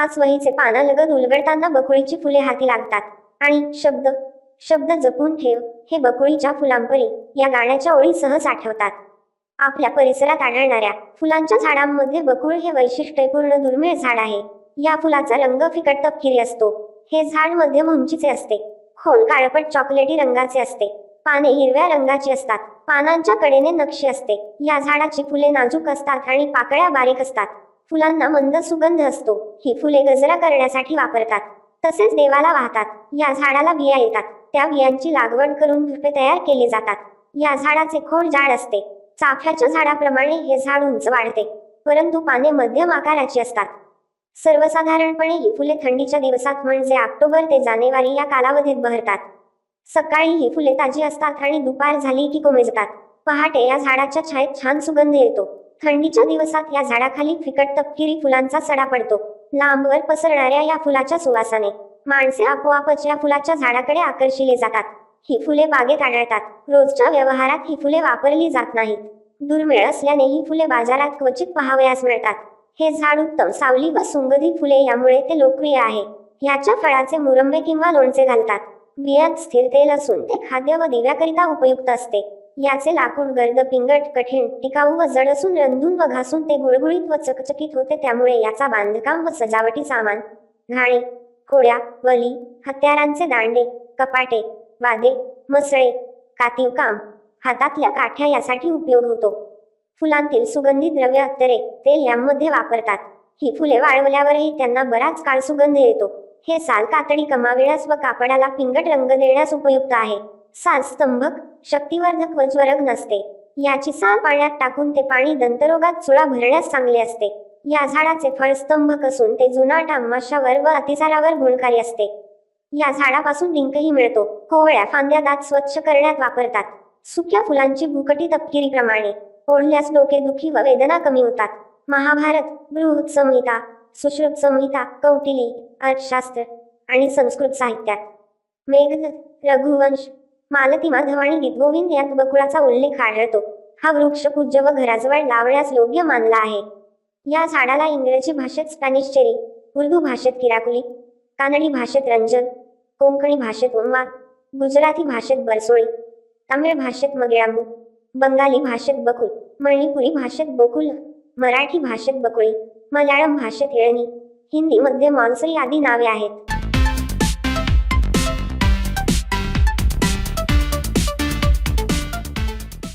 आज वहीचे पानालगत उलगडताना बकुळीची फुले हाती लागतात. आणि शब्द शब्द जपून ठेव हे बकुळीच्या फुलांपरी या गाण्याच्या ओळीसह साठवतात आपल्या परिसरात आढळणाऱ्या फुलांच्या झाडांमध्ये बकुळ हे वैशिष्ट्यपूर्ण दुर्मिळ झाड आहे. या फुलाचा रंग फिकट तपकिरी असतो. हे झाड मध्यम उंचीचे असते. खोल काळपट चॉकलेटी रंगाचे असते. पाने हिरव्या रंगाची असतात. पानांच्या कडेने नक्षी असते. या झाडाची फुले नाजूक असतात आणि पाकळ्या बारीक असतात. फुलांना मंद सुगंध असतो. ही फुले गजरा करण्यासाठी वापरतात. तसेच देवाला वाहतात. या झाडाला बिया येतात. त्या बियांची लागवड करून झुडपे तयार केले जातात. या झाडाचे खोड जाड असते. चाफ्याच्या झाडाप्रमाणे हे झाड उंच वाढते. परंतु पाने मध्यम आकाराची असतात. सर्वसाधारणपणे ही फुले थंडीच्या दिवसात म्हणजे ऑक्टोबर ते जानेवारी या कालावधीत बहरतात. सकाळी ही फुले ताजी असतात आणि दुपार झाली की कोमेजतात. पहाटे या झाडाच्या छायेत छान सुगंध येतो. थंडीच्या दिवसात या झाडाखाली फिकट तपकिरी फुलांचा सडा पडतो. लांबवर पसरणाऱ्या या फुलाच्या सुवासाने माणसे आपोआपच या फुलाच्या झाडाकडे आकर्षिले जातात. ही फुले बागेत आढळतात रोजच्या व्यवहारात ही फुले वापरली जात नाहीत. दुर्मिळ असल्याने ही फुले बाजारात क्वचित पाहावयास मिळतात. हे झाड उत्तम सावली व सुंगधी फुले यामुळे ते लोकप्रिय आहे. ह्याच्या फळाचे मुरंबे किंवा लोणचे घालतात. बियात स्थिर तेल असून ते खाद्य व दिव्याकरिता उपयुक्त असते. याचे लाकूड गर्द पिंगट कठीण टिकाऊ व जड असून रंधून व घासून ते गुळगुळीत व चकचकीत होते. त्यामुळे याचा बांधकाम व सजावटी सामान घाणे कोड्या वली हत्यारांचे दांडे कपाटे वादे मसळे कातीव काम हातातल्या काठ्या यासाठी उपयोग होतो. फुलांतील सुगंधी द्रव्य अत्तरे तेल यांमध्ये वापरतात. ही फुले वाळवल्यावरही त्यांना बराच काळ सुगंध येतो. हे साल कातडी कमाविण्यास व कापडाला पिंगट रंग देण्यास उपयुक्त आहे. साल स्तंभक शक्तिवर्धक व ज्वरग नसते. याची साल पाण्यात टाकून ते पाणी दंतरोगात चुळा भरण्यास चांगले असते. या झाडाचे फळ स्तंभक असून ते जुनाट आमाशावर व अतिसारावर गुणकारी असते. या झाडापासून डिंकही मिळतो. कोवळ्या फांद्या दात स्वच्छ करण्यात वापरतात. सुक्या फुलांची भुकटी तपकिरीप्रमाणे. ओढल्यास डोकेदुखी व वेदना कमी होतात. महाभारत बृहत संहिता सुश्रुत संहिता कौटिली अर्थशास्त्र आणि संस्कृत साहित्यात. मेघ रघुवंश मालती माधव आणि गीतगोविंद यात बकुळाचा उल्लेख आढळतो. हा वृक्ष पूज्य व घराजवळ लावण्यास योग्य मानला आहे. या झाडाला इंग्रजी भाषेत स्पॅनिश चेरी उर्दू भाषेत किराकुली कानडी भाषेत रंजन कोंकणी भाषेत उन्माद गुजराती भाषेत बरसोळी तामिळ भाषेत मगिळांबू बंगाली भाषेत बकुल मणिपुरी भाषेत बोकुल मराठी भाषेत बकुळी मल्याळम भाषेत येळणी हिंदीमध्ये मॉन्सरी आदी नावे आहेत.